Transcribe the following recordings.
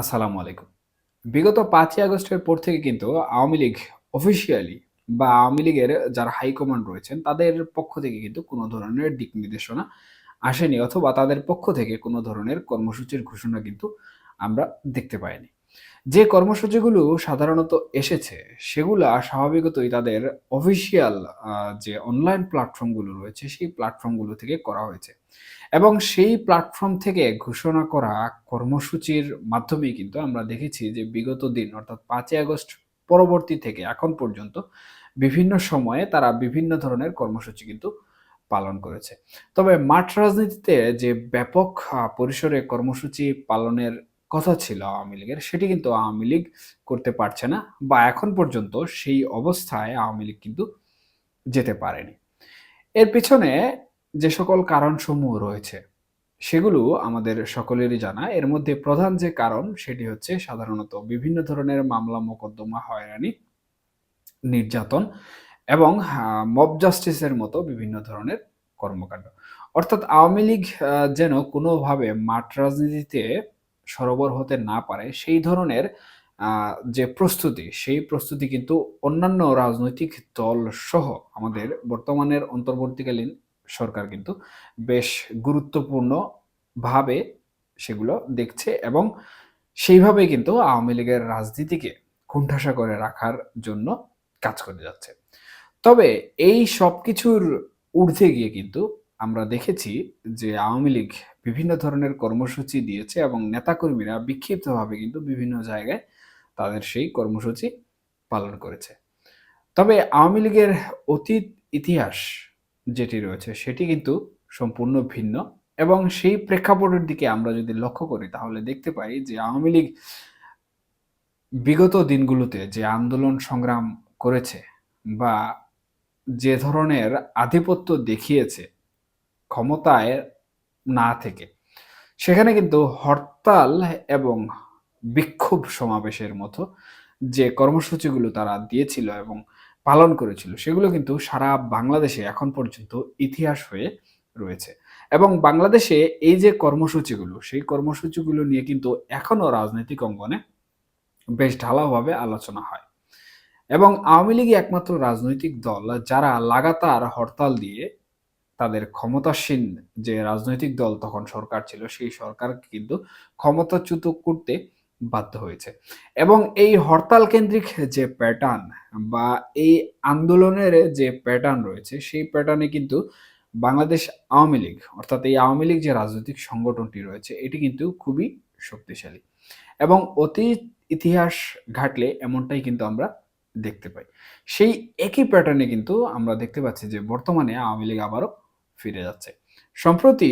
আসসালামু আলাইকুম। বিগত পাঁচই আগস্টের পর থেকে কিন্তু আওয়ামী লীগ অফিসিয়ালি বা আওয়ামী লীগের যারা হাইকমান্ড রয়েছেন, তাদের পক্ষ থেকে কিন্তু কোনো ধরনের দিক নির্দেশনা আসেনি অথবা তাদের পক্ষ থেকে কোনো ধরনের কর্মসূচির ঘোষণা কিন্তু আমরা দেখতে পাইনি। যে কর্মসূচিগুলো সাধারণত এসেছে, সেগুলা স্বাভাবিকতই তাদের অফিসিয়াল যে অনলাইন প্ল্যাটফর্মগুলো রয়েছে, সেই প্ল্যাটফর্মগুলো থেকে করা হয়েছে। এবং সেই প্ল্যাটফর্ম থেকে ঘোষণা করা কর্মসূচির মাধ্যমেই কিন্তু আমরা দেখেছি যে বিগত দিন, অর্থাৎ পাঁচই আগস্ট পরবর্তী থেকে এখন পর্যন্ত বিভিন্ন সময়ে তারা বিভিন্ন ধরনের কর্মসূচি কিন্তু পালন করেছে। তবে মাঠ রাজনীতিতে যে ব্যাপক পরিসরে কর্মসূচি পালনের কথা ছিল আওয়ামী লীগের, সেটি কিন্তু আওয়ামী লীগ করতে পারছে না বা এখন পর্যন্ত সেই অবস্থায় আওয়ামী লীগ কিন্তু যেতে পারেনি। এর পিছনে যে সকল কারণসমূহ রয়েছে, সেগুলো আমাদের সকলেরই জানা। এর মধ্যে প্রধান যে কারণ, সেটি হচ্ছে সাধারণত বিভিন্ন ধরনের মামলা, মোকদ্দমা, হয়রানি, নির্যাতন এবং মব জাস্টিসের মতো বিভিন্ন ধরনের কর্মকাণ্ড। অর্থাৎ আওয়ামী লীগ যেন কোনোভাবে মাঠ রাজনীতিতে সরবর হতে না পারে, সেই ধরনের যে প্রস্তুতি, সেই প্রস্তুতি কিন্তু অন্যান্য রাজনৈতিক দল সহ আমাদের বর্তমানের অন্তর্বর্তীকালীন সরকার কিন্তু বেশ গুরুত্বপূর্ণ ভাবে সেগুলো দেখছে এবং সেইভাবে কিন্তু আওয়ামী লীগের রাজনীতিকে কুণ্ঠাসা করে রাখার জন্য কাজ করে যাচ্ছে। তবে এই সব কিছুর ঊর্ধ্বে গিয়ে কিন্তু আমরা দেখেছি যে আওয়ামী লীগ বিভিন্ন ধরনের কর্মসূচি দিয়েছে এবং নেতাকর্মীরা বিক্ষিপ্তভাবে কিন্তু বিভিন্ন জায়গায় তাদের সেই কর্মসূচি পালন করেছে। তবে আওয়ামী লীগের অতীত ইতিহাস যেটি রয়েছে সেটি কিন্তু সম্পূর্ণ ভিন্ন এবং সেই প্রেক্ষাপটের দিকে আমরা যদি লক্ষ্য করি তাহলে দেখতে পাই যে আওয়ামী লীগ বিগত দিনগুলোতে যে আন্দোলন সংগ্রাম করেছে বা যে ধরনের আধিপত্য দেখিয়েছে ক্ষমতায় না থেকে। সেখানে কিন্তু হরতাল এবং বিক্ষোভ সমাবেশের মতো যে কর্মসূচিগুলো তারা দিয়েছিল এবং পালন করেছিল, সেগুলো কিন্তু সারা বাংলাদেশে এখন পর্যন্ত ইতিহাস হয়ে রয়েছে। এবং বাংলাদেশে এই যে কর্মসূচিগুলো, সেই কর্মসূচিগুলো নিয়ে কিন্তু এখনও রাজনৈতিক অঙ্গনে বেশ ঢালাওভাবে আলোচনা হয়। এবং আওয়ামী লীগই একমাত্র রাজনৈতিক দল, যারা লাগাতার হরতাল দিয়ে ক্ষমতাসীন যে রাজনৈতিক দল তখন সরকার ছিল, সেই সরকার কিন্তু ক্ষমতাচ্যুত করতে বাধ্য হয়েছে। এবং এই হরতাল কেন্দ্রিক যে প্যাটার্ন বা এই আন্দোলনের যে প্যাটার্ন রয়েছে, সেই প্যাটার্নে কিন্তু বাংলাদেশ আওয়ামী লীগ, অর্থাৎ এই আওয়ামী লীগ যে রাজনৈতিক সংগঠনটি রয়েছে, এটি কিন্তু খুবই শক্তিশালী। এবং অতীত ইতিহাস ঘাটলে এমনটাই কিন্তু আমরা দেখতে পাই। সেই একই প্যাটার্নে কিন্তু আমরা দেখতে পাচ্ছি যে বর্তমানে আওয়ামী লীগ আবারও ফিরে যাচ্ছে। সম্প্রতি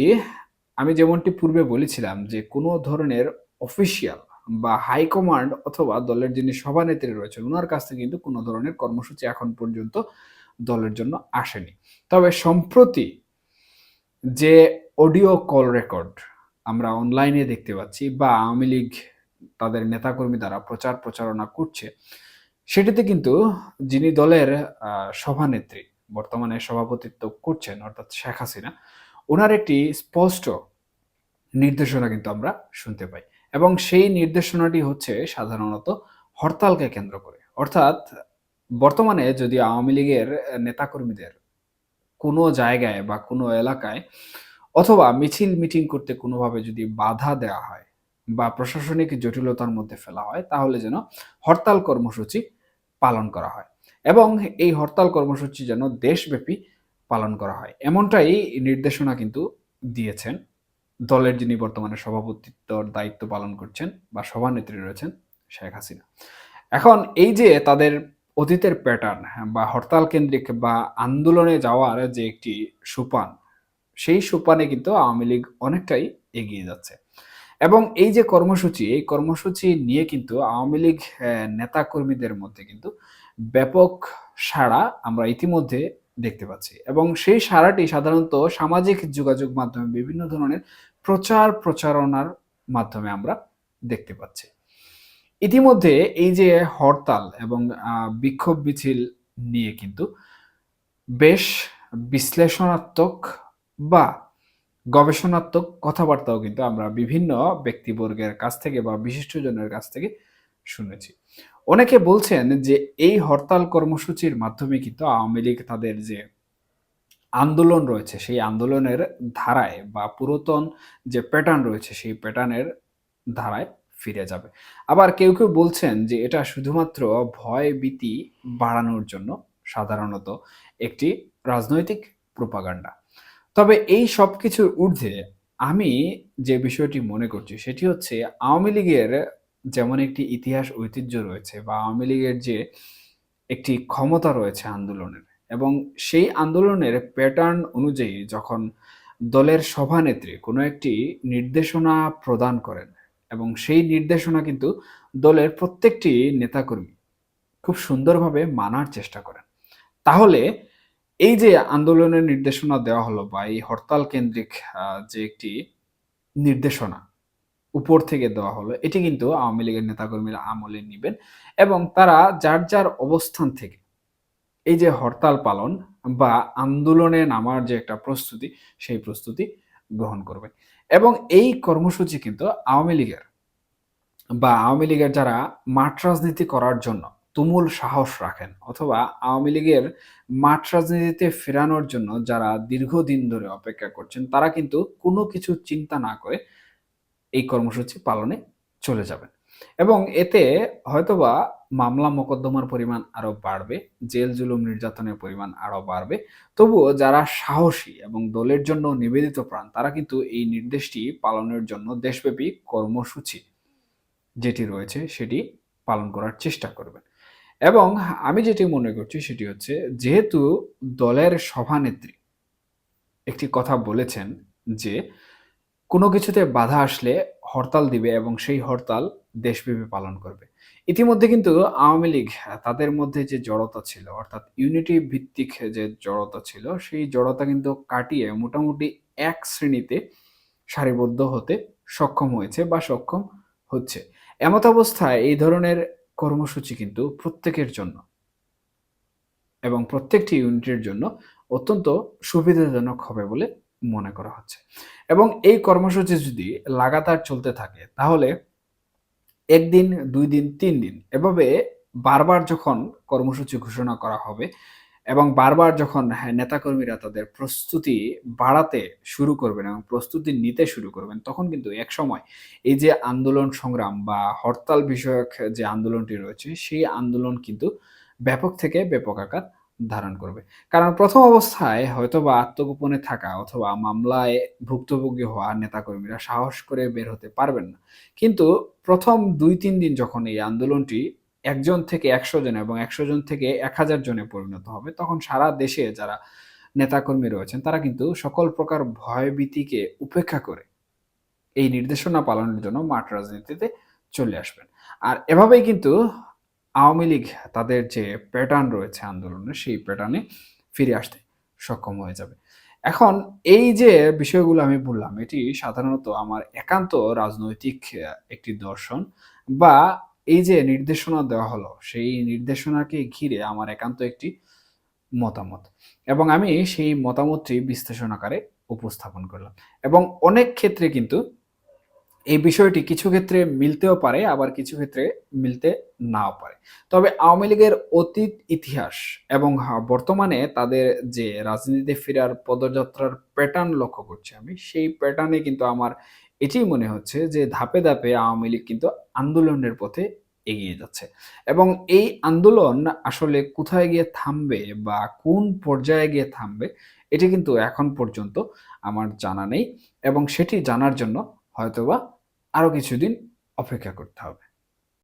আমি যেমনটি পূর্বে বলেছিলাম যে, কোনো ধরনের অফিসিয়াল বা হাইকমান্ড অথবা দলের যিনি সভানেত্রী রয়েছেন ওনার কাছ থেকে কিন্তু কোনো ধরনের কর্মসূচি এখন পর্যন্ত দলের জন্য আসেনি। তবে সম্প্রতি যে অডিও কল রেকর্ড আমরা অনলাইনে দেখতে পাচ্ছি বা আওয়ামী লীগ তাদের নেতাকর্মী দ্বারা প্রচার প্রচারণা করছে, সেটিতে কিন্তু যিনি দলের সভানেত্রী বর্তমানে সভাপতিত্ব করছেন, অর্থাৎ শেখ হাসিনা, ওনার একটি স্পষ্ট নির্দেশনা কিন্তু আমরা শুনতে পাই। এবং সেই নির্দেশনাটি হচ্ছে সাধারণত হরতালকে কেন্দ্র করে। অর্থাৎ বর্তমানে যদি আওয়ামী লীগের নেতাকর্মীদের কোনো জায়গায় বা কোনো এলাকায় অথবা মিছিল মিটিং করতে কোনোভাবে যদি বাধা দেওয়া হয় বা প্রশাসনিক জটিলতার মধ্যে ফেলা হয়, তাহলে যেন হরতাল কর্মসূচি পালন করা হয়। এবং এই হরতাল কর্মসূচি যেন দেশব্যাপী পালন করা হয়। এমনটাই নির্দেশনা কিন্তু দিয়েছেন। দলের যিনি বর্তমানে সভাপতিত্বর দায়িত্ব পালন করছেন বা সভানেত্রী রয়েছেন শেখ হাসিনা। এখন এই যে তাদের অতীতের প্যাটার্ন বা হরতাল কেন্দ্রিক বা আন্দোলনে যাওয়ার যে একটি সোপান, সেই সোপানে কিন্তু আওয়ামী লীগ অনেকটাই এগিয়ে যাচ্ছে। এবং এই যে কর্মসূচি, এই কর্মসূচি নিয়ে কিন্তু আওয়ামী লীগ নেতাকর্মীদের মধ্যে কিন্তু ব্যাপক সাড়া আমরা ইতিমধ্যে দেখতে পাচ্ছি এবং সেই সাড়াটি সাধারণত সামাজিক যোগাযোগ মাধ্যমে বিভিন্ন ধরনের প্রচার প্রচারণার মাধ্যমে আমরা দেখতে পাচ্ছি ইতিমধ্যে এই যে হরতাল এবং বিক্ষোভ মিছিল নিয়ে কিন্তু বেশ বিশ্লেষণাত্মক বা গবেষণাত্মক কথাবার্তাও কিন্তু আমরা বিভিন্ন ব্যক্তিবর্গের কাছ থেকে বা বিশিষ্টজনের কাছ থেকে শুনেছি। অনেকে বলছেন যে এই হরতাল কর্মসূচির মাধ্যমে কিন্তু আওয়ামী লীগ তাদের যে আন্দোলন রয়েছে সেই আন্দোলনের ধারায় বা পুরাতন যে প্যাটার্ন রয়েছে সেই প্যাটার্নের ধারায় ফিরে যাবে। আবার কেউ, কেউ বলছেন যে এটা শুধুমাত্র ভয়-ভীতি বাড়ানোর জন্য সাধারণত একটি রাজনৈতিক প্রোপাগান্ডা। তবে এই সবকিছুর ঊর্ধ্বে আমি যে বিষয়টি মনে করছি সেটি হচ্ছে আওয়ামী লীগের যেমন একটি ইতিহাস ঐতিহ্য রয়েছে বা আওয়ামী লীগের যে একটি ক্ষমতা রয়েছে আন্দোলনের এবং সেই আন্দোলনের প্যাটার্ন অনুযায়ী যখন দলের সভানেত্রী কোনো একটি নির্দেশনা প্রদান করেন এবং সেই নির্দেশনা কিন্তু দলের প্রত্যেকটি নেতাকর্মী খুব সুন্দরভাবে মানার চেষ্টা করেন। তাহলে এই যে আন্দোলনের নির্দেশনা দেওয়া হলো বা এই হরতাল কেন্দ্রিক যে একটি নির্দেশনা উপর থেকে দেওয়া হলো এটি কিন্তু আওয়ামী লীগের নেতাকর্মীরা আমলে নিবেন এবং তারা যার যার অবস্থান থেকে এই যে হরতাল পালন বা আন্দোলনে নামার যে একটা প্রস্তুতি, সেই প্রস্তুতি গ্রহণ করবে এবং এই কর্মসূচি কিন্তু আওয়ামী লীগের বা আওয়ামী লীগের যারা মাঠ রাজনীতি করার জন্য তুমুল সাহস রাখেন অথবা আওয়ামী লীগের মাঠ রাজনীতিতে ফেরানোর জন্য যারা দীর্ঘদিন ধরে অপেক্ষা করছেন, তারা কিন্তু কোনো কিছু চিন্তা না করে এই কর্মসূচি পালনে চলে যাবেন। এবং এতে হয়তোবা মামলা মোকদ্দমার পরিমাণ আরও বাড়বে, জেল জুলুম নির্যাতনের পরিমাণ আরও বাড়বে। তবুও যারা সাহসী এবং দলের জন্য নিবেদিত প্রাণ, তারা কিন্তু এই নির্দেশটি পালনের জন্য দেশব্যাপী কর্মসূচি যেটি রয়েছে সেটি পালন করার চেষ্টা করবেন। এবং আমি যেটি মনে করছি সেটি হচ্ছে, যেহেতু দলের সভানেত্রী একটি কথা বলেছেন যে কোনো কিছুতে বাধা আসলে হরতাল দিবে এবং সেই হরতাল দেশব্যাপী পালন করবে। ইতিমধ্যে কিন্তু আওয়ামী লীগ তাদের মধ্যে যে জড়তা ছিল, অর্থাৎ ইউনিটি ভিত্তিক যে জড়তা ছিল, সেই জড়তা কিন্তু কাটিয়ে মোটামুটি এক শ্রেণীতে সারিবদ্ধ হতে সক্ষম হয়েছে বা সক্ষম হচ্ছে। এমত অবস্থায় এই ধরনের কর্মসূচি কিন্তু প্রত্যেকের জন্য এবং প্রত্যেকটি ইউনিটের জন্য অত্যন্ত সুবিধাজনক হবে বলে মনে করা হচ্ছে। এবং এই কর্মসূচি যদি লাগাতার চলতে থাকে তাহলে একদিন দুই দিন তিন দিন এভাবে বারবার যখন কর্মসূচি ঘোষণা করা হবে এবং বারবার যখন হ্যাঁ, নেতাকর্মীরা তাদের প্রস্তুতি বাড়াতে শুরু করবেন এবং প্রস্তুতি নিতে শুরু করবেন তখন কিন্তু এক সময় এই যে আন্দোলন সংগ্রাম বা হরতাল বিষয়ক যে আন্দোলনটি রয়েছে সেই আন্দোলন কিন্তু ব্যাপক থেকে ব্যাপক আকার ধারণ করবে। কারণ প্রথম অবস্থায় হয়তো বা আত্মগোপনে থাকা অথবা মামলায় ভুক্তভোগী হওয়া নেতাকর্মীরা সাহস করে বের হতে পারবেন না। কিন্তু প্রথম দুই তিন দিন যখন এই আন্দোলনটি একজন থেকে একশো জন এবং একশো জন থেকে এক হাজার জনে পরিণত হবে, তখন সারা দেশে যারা নেতাকর্মী রয়েছেন, তারা কিন্তু সকল প্রকার ভয়ভীতিকে উপেক্ষা করে এই নির্দেশনা পালনের জন্য মাঠ রাজনীতিতে চলে আসবেন। আর এভাবেই কিন্তু আওয়ামী লীগ তাদের যে প্যাটার্ন রয়েছে আন্দোলনের, সেই প্যাটার্নে ফিরে আসতে সক্ষম হয়ে যাবে। এখন এই যে বিষয়গুলো আমি বললাম, এটি সাধারণত আমার একান্ত রাজনৈতিক একটি দর্শন বা এই যে নির্দেশনা দেওয়া হলো, সেই নির্দেশনাকে ঘিরে আমার একান্ত একটি মতামত। এবং আমি সেই মতামতটি বিশ্লেষণ আকারে উপস্থাপন করলাম। এবং অনেক ক্ষেত্রে কিন্তু এই বিষয়টি কিছু ক্ষেত্রে মিলতেও পারে, আবার কিছু ক্ষেত্রে মিলতে নাও পারে। তবে আওয়ামী লীগের অতীত ইতিহাস এবং বর্তমানে তাদের যে রাজনীতিতে ফেরার পদযাত্রার প্যাটার্ন লক্ষ্য করছি আমি, সেই প্যাটার্নে কিন্তু আমার এটাই মনে হচ্ছে যে ধাপে ধাপে আওয়ামী লীগ কিন্তু আন্দোলনের পথে এগিয়ে যাচ্ছে। এবং এই আন্দোলন আসলে কোথায় গিয়ে থামবে বা কোন পর্যায়ে গিয়ে থামবে, এটি কিন্তু এখন পর্যন্ত আমার জানা নেই এবং সেটি জানার জন্য হয়তোবা আরও কিছুদিন অপেক্ষা করতে হবে।